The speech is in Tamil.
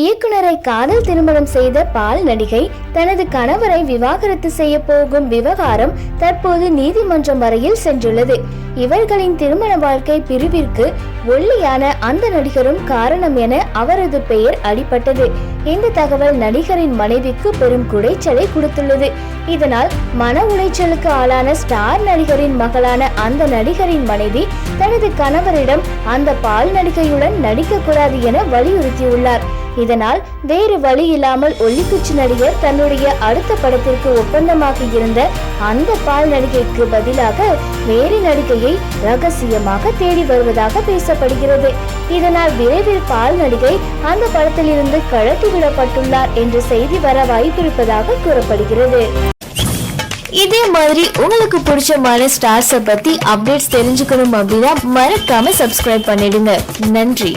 இயக்குனரை காதல் திருமணம் செய்த பால் நடிகை தனது கணவரை விவாகரத்து செய்ய போகும் விவகாரம் தற்போது நீதிமன்றம் வரையில் சென்றுள்ளது. இவர்களின் திருமண வாழ்க்கை பிரிவிற்கு ஒல்லியான அந்த நடிகரும் காரணம் என அவரது பெயர் அடிபட்டது. இந்த தகவல் நடிகரின் மனைவிக்கு பெரும் குடைச்சலை கொடுத்துள்ளது. இதனால் மன உளைச்சலுக்கு ஆளான ஸ்டார் நடிகரின் மகளான அந்த நடிகரின் மனைவி தனது கணவரிடம் அந்த பால் நடிகையுடன் நடிக்கக்கூடாது என வலியுறுத்தியுள்ளார். இதனால் வேறு வழி இல்லாமல் ஒல்லிக்குச்சி நடிகர் தன்னுடைய அடுத்த படத்திற்கு ஒப்பந்தமாக இருந்த அந்த பால் நடிகைக்கு பதிலாக வேறு நடிகையை ரகசியமாக தேடி வருவதாக பேசப்படுகிறது. இதனால் விரைவில் பால் நடிகை அந்த படத்திலிருந்து கழட்டி விடப்பட்டுள்ளார் என்ற செய்தி வர வாய்ப்பிருப்பதாக கூறப்படுகிறது. இதே மாதிரி உங்களுக்கு பிடிச்சமான ஸ்டார்ஸை பத்தி அப்டேட்ஸ் தெரிஞ்சுக்கணும் அப்படின்னா மறக்காம சப்ஸ்கிரைப் பண்ணிடுங்க. நன்றி.